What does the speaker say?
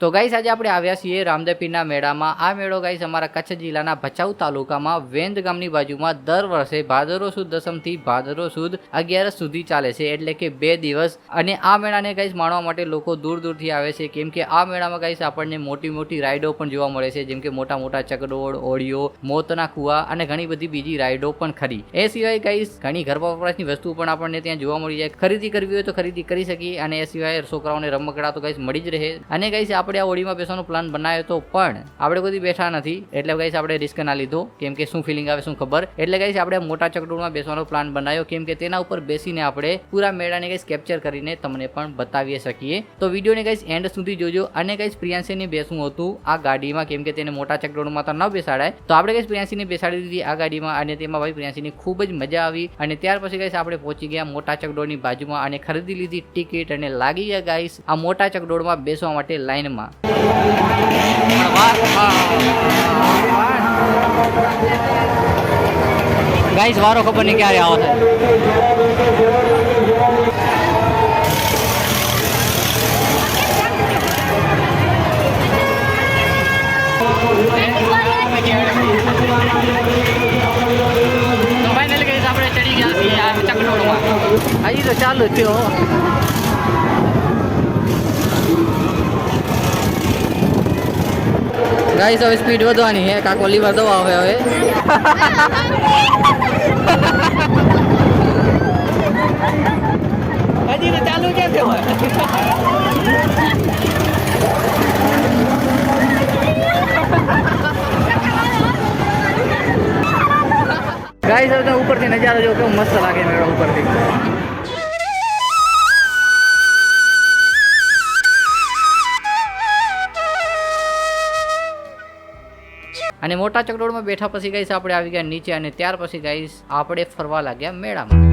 તો ગાઈસ આજે આપણે આવ્યા છીએ રામદેપીરના મેળામાં. આ મેળો ગાઈસ અમારા કચ્છ જિલ્લાના ભચાઉ તાલુકામાં વેંદ ગામની બાજુમાં દર વર્ષે ભાદરો સુદ દસમથી ભાદરો સુદ અગિયારસ સુધી ચાલે છે. એટલે કે બે દિવસ. અને આ મેળાને ગાઈસ માણવા માટે લોકો દૂર દૂરથી આવે છે. કેમ કે આ મેળામાં ગાઈસ આપણને મોટી મોટી રાઈડો પણ જોવા મળે છે. જેમ કે મોટા મોટા ચકડોળ, ઓળીઓ, મોતના કુવા અને ઘણી બધી બીજી રાઈડો પણ ખરી. એ સિવાય ગાઈસ ઘણી ઘર વપરાશની વસ્તુ પણ આપણને ત્યાં જોવા મળી જાય. ખરીદી કરવી હોય તો ખરીદી કરી શકીએ. અને એ સિવાય છોકરાઓને રમકડા તો ગાઈસ મળી જ રહે. અને ગાઈસ આપણે આ હોળીમાં બેસવાનો પ્લાન બનાવ્યો તો પણ આપણે કોઈ બેઠા નથી. એટલે ગાઈસ આપણે રિસ્ક ના લીધો. કેમ કે શું ફિલિંગ આવે શું ખબર? એટલે ગાઈસ આપણે મોટા ચકડોળમાં બેસવાનો પ્લાન બનાવ્યો. કેમ કે તેના ઉપર બેસીને આપણે પૂરા મેળાને ગાઈસ કેપ્ચર કરીને તમને પણ બતાવી શકીએ. તો વિડીયોને ગાઈસ એન્ડ સુધી જોજો. અને ગાઈસ પ્રિયાંશીને બેસવું હતું આ ગાડીમાં. કેમ કે તેને મોટા ચકડોળમાં તો ન બેસાડાય. તો આપણે ગાઈસ પ્રિયાંશીને બેસાડી દીધી આ ગાડીમાં અને તેમાં ભાઈ પ્રિયાંશીની ખૂબ જ મજા આવી. અને ત્યાર પછી ગાઈસ આપણે પહોંચી ગયા મોટા ચકડોળની બાજુમાં અને ખરીદી લીધી ટિકિટ અને લાગી ગયા ગાઈસ આ મોટા ચકડોળમાં બેસવા માટે લાઈનમાં ગાઈસ વારો ખબર નહીં ક્યારે આવશે તો ફાઇનલ ગાઈસ આપણે ચડી ગયા છીએ આ ચકડોળમાં હજી તો ચાલુ જ થયો ગાઈસ હવે સ્પીડ વધવાની છે. કાકો લીવર દવા આવે હવે. હજી તો ચાલુ કેમ થયો ગાઈસ હવે ઉપરથી નજારો જો કેવો મસ્ત લાગે મેળો ઉપરથી. અને મોટા ચકડોળમાં બેઠા પછી ગાઈસ આપણે આવી ગયા નીચે અને ત્યાર પછી ગાઈસ આપણે ફરવા લાગ્યા મેળામાં.